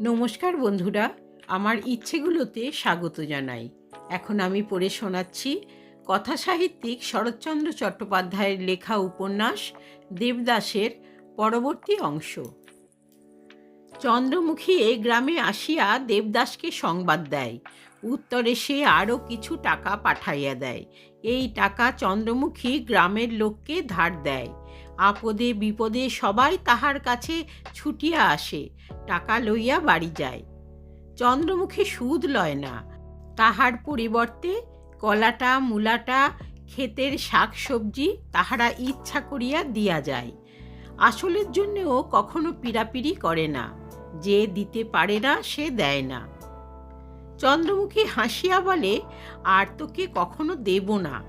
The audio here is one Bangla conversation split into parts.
নমস্কার বন্ধুরা, আমার ইচ্ছেগুলোতে স্বাগত জানাই। এখন আমি পড়ে শোনাচ্ছি কথা সাহিত্যিক শরৎচন্দ্র চট্টোপাধ্যায়ের লেখা উপন্যাস দেবদাসের পরবর্তী অংশ। চন্দ্রমুখী এ গ্রামে আসিয়া দেবদাসকে সংবাদ দেয়। উত্তরে সে আরও কিছু টাকা পাঠাইয়া দেয়। এই টাকা চন্দ্রমুখী গ্রামের লোককে ধার দেয়। আপদে বিপদে সবাই তাহার কাছে ছুটিয়া আসে, টাকা লইয়া বাড়ি যায়। চন্দ্রমুখী সুদ লয় না। তাহার পরিবর্তে কলাটা, মূলাটা, ক্ষেতের শাক সবজি তাহারা ইচ্ছা করিয়া দিয়া যায়। আসলের জন্যেও কখনো পিড়াপিড়ি করে না। যে দিতে পারে না, সে দেয় না। চন্দ্রমুখী হাসিয়া বলে, আর তোকে কখনো দেব না।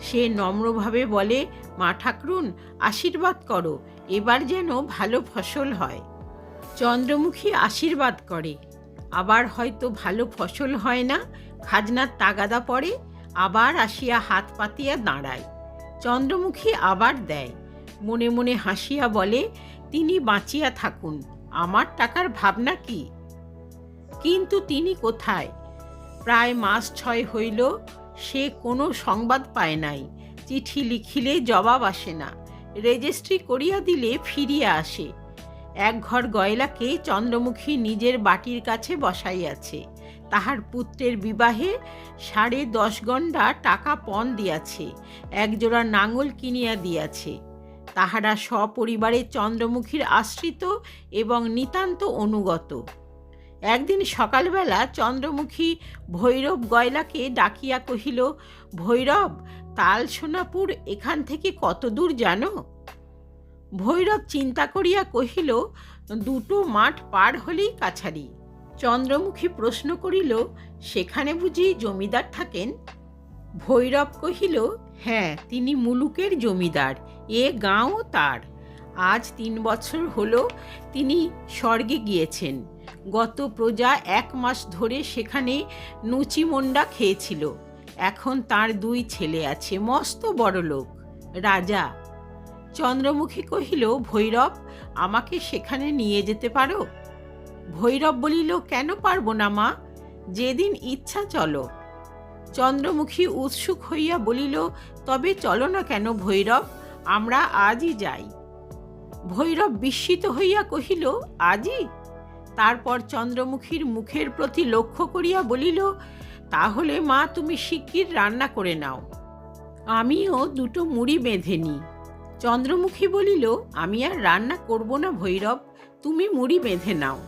সে নম্রভাবে বলে, মা ঠাকরুন, আশীর্বাদ করো, এবার যেন ভালো ফসল হয়। চন্দ্রমুখী আশীর্বাদ করে, আবার হয়তো ভালো ফসল হয় না, খাজনার তাগাদা পড়ে আবার আসিয়া হাত পাতিয়া দাঁড়ায়। চন্দ্রমুখী আবার দেয়, মনে মনে হাসিয়া বলে, তিনি বাঁচিয়া থাকুন, আমার টাকার ভাবনা কি? কিন্তু তিনি কোথায়? প্রায় মাস ছয় হইল, সে কোনো সংবাদ পায় নাই। চিঠি লিখিলে জবাব আসে না। রেজিস্ট্রি করিয়া দিলে ফিরিয়া আসে। এক ঘর গয়লাকে চন্দ্রমুখী নিজের বাটির কাছে বসাইয়াছে। তাহার পুত্রের বিবাহে সাড়ে দশ গণ্ডা টাকা পণ দিয়াছে। একজোড়া নাঙল কিনিয়া দিয়াছে। তাহারা সপরিবারে চন্দ্রমুখীর আশ্রিত এবং নিতান্ত অনুগত। একদিন সকালবেলা চন্দ্রমুখী ভৈরব গয়লাকে ডাকিয়া কহিল, ভৈরব, তাল সোনাপুর এখান থেকে কত দূর জানো? ভৈরব চিন্তা করিয়া কহিল, দুটো মাঠ পার হলেই কাছারি। চন্দ্রমুখী প্রশ্ন করিল, সেখানে বুঝি জমিদার থাকেন? ভৈরব কহিল হ্যাঁ তিনি মুলুকের জমিদার, এ গাঁও তার। আজ তিন বছর হলো তিনি স্বর্গে গিয়েছেন। গত প্রজা এক মাস ধরে সেখানে নুচিমন্ডা খেয়েছিল। এখন তার দুই ছেলে আছে, মস্ত বড় লোক। রাজা, চন্দ্রমুখী কহিল, ভৈরব, আমাকে সেখানে নিয়ে যেতে পারো? ভৈরব বলিল, কেন পারব না মা? যেদিন ইচ্ছা চলো। চন্দ্রমুখী উৎসুক হইয়া বলিল, তবে চলো না কেন ভৈরব? আমরা আজই যাই। ভৈরব বিস্মিত হইয়া কহিল, আজই? তারপর চন্দ্রমুখীর মুখের প্রতি লক্ষ্য করিয়া বলিল, তাহলে মা, তুমি শিগগির রান্না করে নাও। আমিও দুটো মুড়ি বেঁধে নিই। চন্দ্রমুখী বলিল, আমি আর রান্না করব না ভৈরব, তুমি মুড়ি বেঁধে নাও।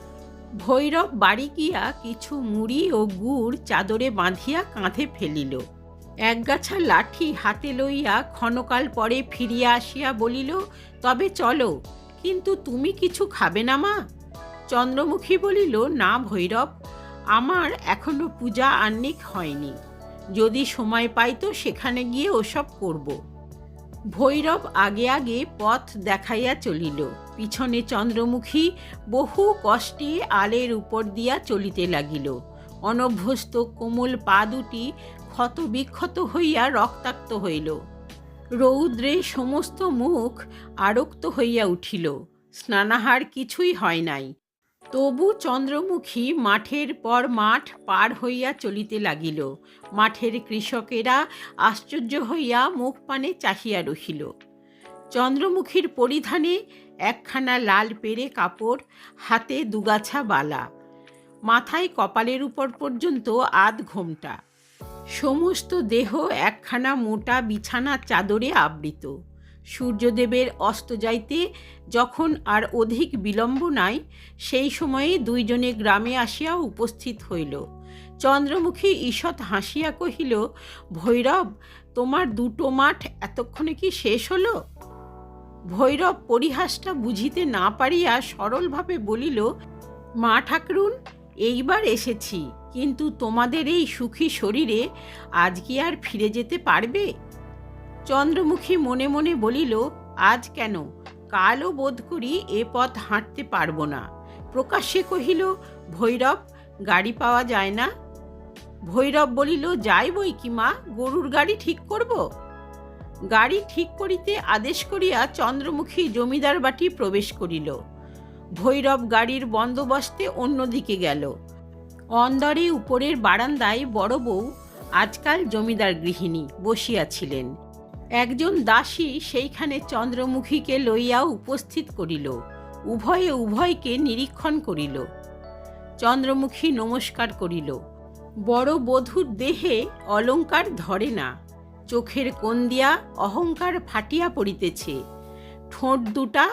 ভৈরব বাড়ি গিয়া কিছু মুড়ি ও গুড় চাদরে বাঁধিয়া কাঁধে ফেলিল। একগাছা লাঠি হাতে লইয়া ক্ষণকাল পরে ফিরিয়া আসিয়া বলিল, তবে চলো, কিন্তু তুমি কিছু খাবে না মা? চন্দ্রমুখী বলিল, না ভৈরব, আমার এখনও পূজা আহ্নিক হয়নি। যদি সময় পাই তো সেখানে গিয়ে ওসব করব ভৈরব আগে আগে পথ দেখাইয়া চলিল। পিছনে চন্দ্রমুখী বহু কষ্টে আলের উপর দিয়া চলিতে লাগিল। অনভ্যস্ত কোমল পা দুটি ক্ষত বিক্ষত হইয়া রক্তাক্ত হইল। রৌদ্রে সমস্ত মুখ আরক্ত হইয়া উঠিল। স্নানাহার কিছুই হয় নাই। তবু চন্দ্রমুখী মাঠের পর মাঠ পার হইয়া চলিতে লাগিল। মাঠের কৃষকেরা আশ্চর্য হইয়া মুখ পানে চাহিয়া রহিল। চন্দ্রমুখীর পরিধানে একখানা লাল পেরে কাপড়, হাতে দুগাছা বালা। মাথায় কপালের উপর পর্যন্ত আধ ঘোমটা। সমস্ত দেহ একখানা মোটা বিছানা চাদরে আবৃত। সূর্যদেবের অস্ত যাইতে যখন আর অধিক বিলম্ব নাই, সেই সময়ে দুইজনে গ্রামে আসিয়া উপস্থিত হইল। চন্দ্রমুখী ঈষৎ হাসিয়া কহিল, ভৈরব, তোমার দুটো মাঠ এতক্ষণে কি শেষ হলো? ভৈরব পরিহাসটা বুঝিতে না পারিয়া সরলভাবে বলিল, মা ঠাকরুন, এইবার এসেছি, কিন্তু তোমাদের এই সুখী শরীরে আজ কি আর ফিরে যেতে পারবে? চন্দ্রমুখী মনে মনে বলিল, আজ কেন? কালও বোধ করি এ পথ হাঁটতে পারব না। প্রকাশ্যে কহিল, ভৈরব, গাড়ি পাওয়া যায় না? ভৈরব বলিল, যাই বই কি মা, গরুর গাড়ি ঠিক করব? গাড়ি ঠিক করিতে আদেশ করিয়া চন্দ্রমুখী জমিদার বাটি প্রবেশ করিল। ভৈরব গাড়ির বন্দোবস্তে অন্যদিকে গেল। অন্দরে উপরের বারান্দায় বড় বউ, আজকাল জমিদার গৃহিণী, বসিয়াছিলেন। একজন দাসী সেইখানে চন্দ্রমুখীকে লইয়া উপস্থিত করিল, উভয়ে উভয়কে নিরীক্ষণ করিল। চন্দ্রমুখী নমস্কার করিল, বড় বধূর দেহে অলংকার ধরে না, চোখের কন্দিয়া অহংকার ফাটিয়া পড়িতেছে, ঠোঁট দুটা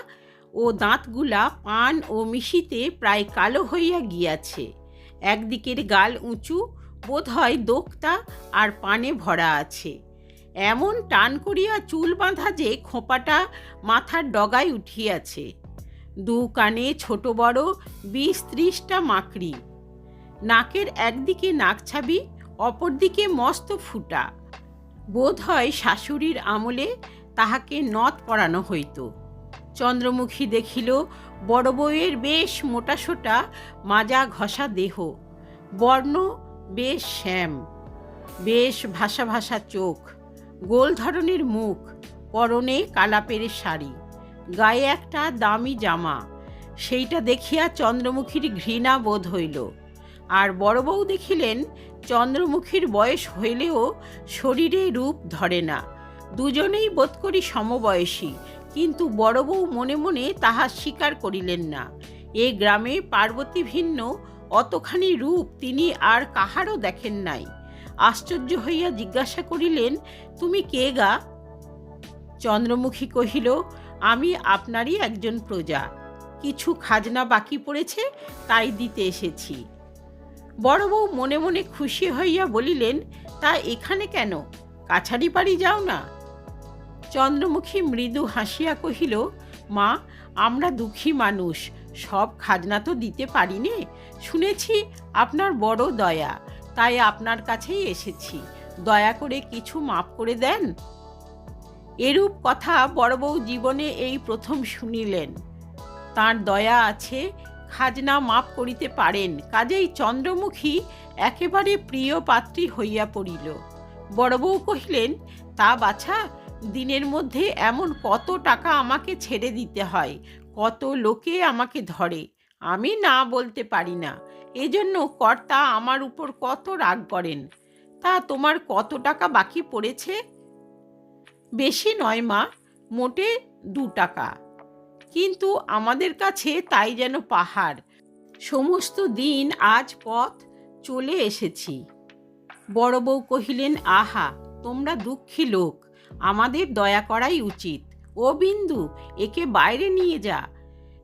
ও দাঁতগুলা পান ও মিশিতে প্রায় কালো হইয়া গিয়াছে, একদিকের গাল উঁচু বোধ হয় দোক্তা আর পানে ভরা আছে। এমন টান করিয়া চুল বাঁধা যে খোঁপাটা মাথার ডগায় উঠিয়াছে। দু কানে ছোট বড় বিশ ত্রিশটা মাকড়ি। নাকের একদিকে নাকছাবি অপরদিকে মস্ত ফুটা। বোধ হয় শাশুড়ির আমলে তাহাকে নথ পরানো হইত। চন্দ্রমুখী দেখিল, বড় বউয়ের বেশ মোটাসোটা মাজা ঘষা দেহ। বর্ণ বেশ শ্যাম। বেশ ভাষা ভাষা চোখ। গোল ধরনের মুখ, পরনে কালাপের শাড়ি, গায়ে একটা দামি জামা। সেইটা দেখিয়া চন্দ্রমুখীর ঘৃণা বোধ হইল। আর বড় বউ দেখিলেন চন্দ্রমুখীর বয়স হইলেও শরীরে রূপ ধরে না। দুজনেই বোধ করি সমবয়সী, কিন্তু বড় বউ মনে মনে তাহা স্বীকার করিলেন না। এ গ্রামে পার্বতী ভিন্ন অতখানি রূপ তিনি আর কাহারও দেখেন নাই। আশ্চর্য হইয়া জিজ্ঞাসা করিলেন, তুমি কে গা? চন্দ্রমুখী কহিল, আমি আপনারই একজন প্রজা। কিছু খাজনা বাকি পড়েছে, তাই দিতে এসেছি। বড় বউ মনে মনে খুশি হইয়া বলিলেন, তা এখানে কেন? কাছারি বাড়ি যাও না? চন্দ্রমুখী মৃদু হাসিয়া কহিল, মা, আমরা দুঃখী মানুষ, সব খাজনা তো দিতে পারি নে। শুনেছি আপনার বড় দয়া। তাই আপনার কাছেই এসেছি। দয়া করে কিছু মাফ করে দেন। এরূপ কথা বড় বউ জীবনে এই প্রথম শুনিলেন। তার দয়া আছে, খাজনা মাপ করিতে পারেন। কাজেই চন্দ্রমুখী একেবারে প্রিয় পাত্রী হইয়া পড়িল। বড় বউ কহিলেন, তা বাছা, দিনের মধ্যে এমন কত টাকা আমাকে ছেড়ে দিতে হয়। কত লোকে আমাকে ধরে। আমি না বলতে পারি না। এজন্য কর্তা আমার উপর কত রাগ করেন। তা তোমার কত টাকা বাকি পড়েছে? বেশি নয় মা, মোটে দু টাকা। কিন্তু আমাদের কাছে তাই যেন পাহাড়। সমস্ত দিন আজ পথ চলে এসেছি। বড় বউ কহিলেন, আহা, তোমরা দুঃখী লোক। আমাদের দয়া করাই উচিত। ও বিন্দু, একে বাইরে নিয়ে যা।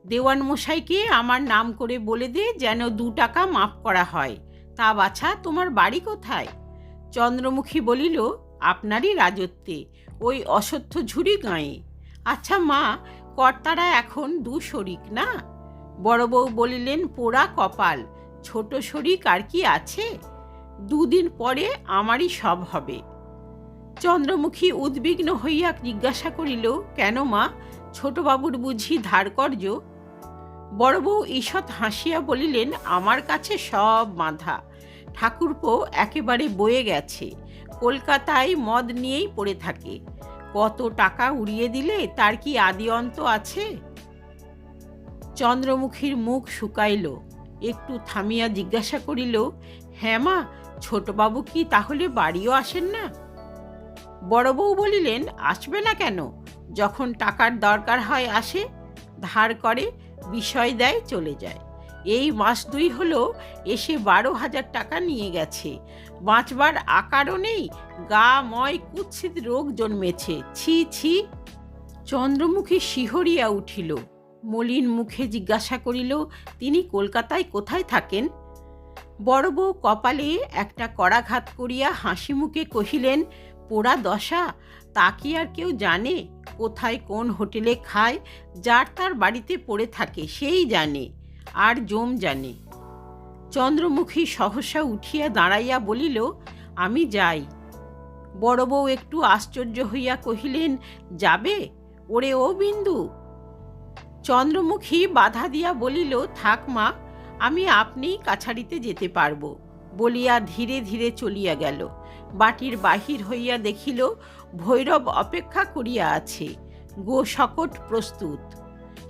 দেওয়ান মশাইকে আমার নাম করে বলে দে যেন দু টাকা মাফ করা হয়। তা বাছা, তোমার বাড়ি কোথায়? চন্দ্রমুখী বলিল, আপনারই রাজত্বে, ওই অসত্য ঝুড়ি গাঁয়ে। আচ্ছা মা, কর্তারা এখন দু শরিক না? বড় বউ বলিলেন, পোড়া কপাল, ছোট শরিক আর কি আছে? দুদিন পরে আমারই সব হবে। চন্দ্রমুখী উদ্বিগ্ন হইয়া জিজ্ঞাসা করিল, কেন মা? ছোটবাবুর বুঝি ধারকর্য বড় বউ ঈষৎ হাসিয়া বলিলেন, আমার কাছে সব মাধা ঠাকুরপো একেবারে বয়ে গেছে। কলকাতায় মদ নিয়েই পড়ে থাকে। কত টাকা উড়িয়ে দিলে তার কি আদি অন্ত আছে? চন্দ্রমুখীর মুখ শুকাইল। একটু থামিয়া জিজ্ঞাসা করিল হ্যাঁ মা, ছোটবাবু কি তাহলে বাড়িও আসেন না? বড় বউ বলিলেন, আসবে না কেন? যখন টাকার দরকার হয় আসে। ধার করে বিষয় দেয়, চলে যায়। এই মাস দুই হলো এসে বারো হাজার টাকা নিয়ে গেছে। বাঁচবার আকারও নেই, গা ময় কুৎসিত রোগ জন্মেছে। ছি ছি। চন্দ্রমুখী শিহরিয়া উঠিল। মলিন মুখে জিজ্ঞাসা করিল, তিনি কলকাতায় কোথায় থাকেন? বড় বউ কপালে একটা কড়াঘাত করিয়া হাসি মুখে কহিলেন, পোড়া দশা তা কি আর কেউ জানে? কোথায় কোন হোটেলে খায়? যার তার বাড়িতে পড়ে থাকে, সেই জানে, আর জম জানে। চন্দ্রমুখী সহসা উঠিয়া দাঁড়াইয়া বলিল, আমি যাই। বড় বউ একটু আশ্চর্য হইয়া কহিলেন, যাবে? ওরে ও বিন্দু! চন্দ্রমুখী বাধা দিয়া বলিল, থাক মা, আমি আপনিই কাছারিতে যেতে পারব। বলিয়া ধীরে ধীরে চলিয়া গেল। বাটির বাহির হইয়া দেখিল, ভৈরব অপেক্ষা করিয়া আছে, গো শকট প্রস্তুত।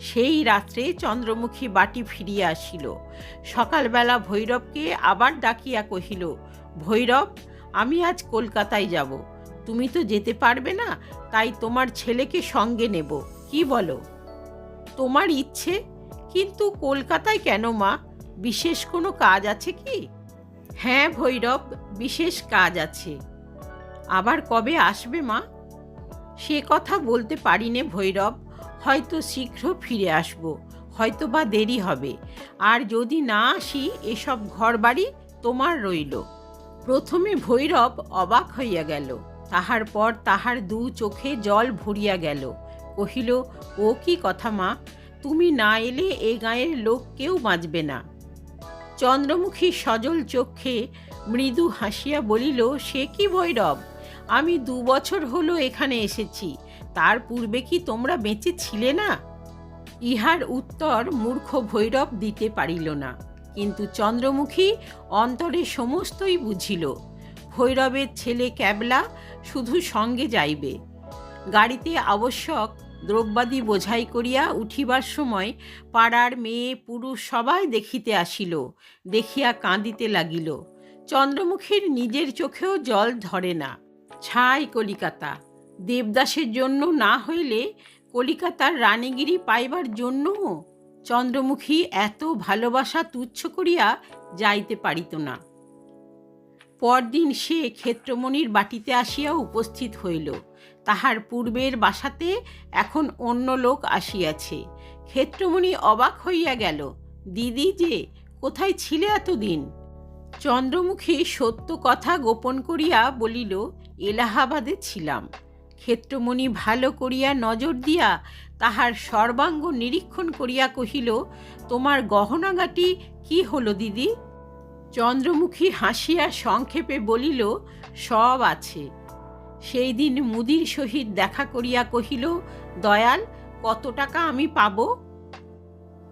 সেই রাত্রে চন্দ্রমুখী বাটি ফিরিয়া আসিল। সকালবেলা ভৈরবকে আবার ডাকিয়া কহিল, ভৈরব, আমি আজ কলকাতায় যাব। তুমি তো যেতে পারবে না, তাই তোমার ছেলেকে সঙ্গে নেব। কি বলো? তোমার ইচ্ছে, কিন্তু কলকাতায় কেন মা? বিশেষ কোনো কাজ আছে কি? হ্যাঁ ভৈরব, বিশেষ কাজ আছে। আবার কবে আসবে মা? সে কথা বলতে পারি নে ভৈরব, হয়তো শীঘ্র ফিরে আসব হয়তো বা দেরি হবে। আর যদি না আসি, এসব ঘরবাড়ি তোমার রইল। প্রথমে ভৈরব অবাক হইয়া গেল। তাহার পর তাহার দু চোখে জল ভরিয়া গেল। কহিল, ও কি কথা মা? তুমি না এলে এ গাঁয়ের লোক কেউ বাঁচবে না। চন্দ্রমুখী সজল চক্ষে মৃদু হাসিয়া বলিল, সে কি ভৈরব? আমি দু বছর হলো এখানে এসেছি। তার পূর্বে কি তোমরা বেঁচে ছিলে না? ইহার উত্তর মূর্খ ভৈরব দিতে পারিল না। কিন্তু চন্দ্রমুখী অন্তরে সমস্তই বুঝিল, ভৈরবের ছেলে ক্যাবলা শুধু সঙ্গে যাইবে। গাড়িতে আবশ্যক দ্রব্যাদি বোঝাই করিয়া উঠিবার সময় পাড়ার মেয়ে পুরুষ সবাই দেখিতে আসিল, দেখিয়া কাঁদিতে লাগিল। চন্দ্রমুখীর নিজের চোখেও জল ধরে না। ছাই কলিকাতা, দেবদাসের জন্য না হইলে কলিকাতার রানীগিরি পাইবার জন্যও চন্দ্রমুখী এত ভালোবাসা তুচ্ছ করিয়া যাইতে পারিত না। পরদিন সে ক্ষেত্রমণির বাটিতে আসিয়া উপস্থিত হইল। তাহার পূর্বের বাসাতে এখন অন্য লোক আসিয়াছে। ক্ষেত্রমণি অবাক হইয়া গেল, দিদি যে, কোথায় ছিলে এতদিন? চন্দ্রমুখী সত্য কথা গোপন করিয়া বলিল, এলাহাবাদে ছিলাম। ক্ষেত্রমণি ভালো করিয়া নজর দিয়া তাহার সর্বাঙ্গ নিরীক্ষণ করিয়া কহিল, তোমার গহনাগাটি কি হলো দিদি? চন্দ্রমুখী হাসিয়া সংক্ষেপে বলিল, সব আছে। সেই দিন মুদির সহিত দেখা করিয়া কহিল দয়াল কত টাকা আমি পাবো?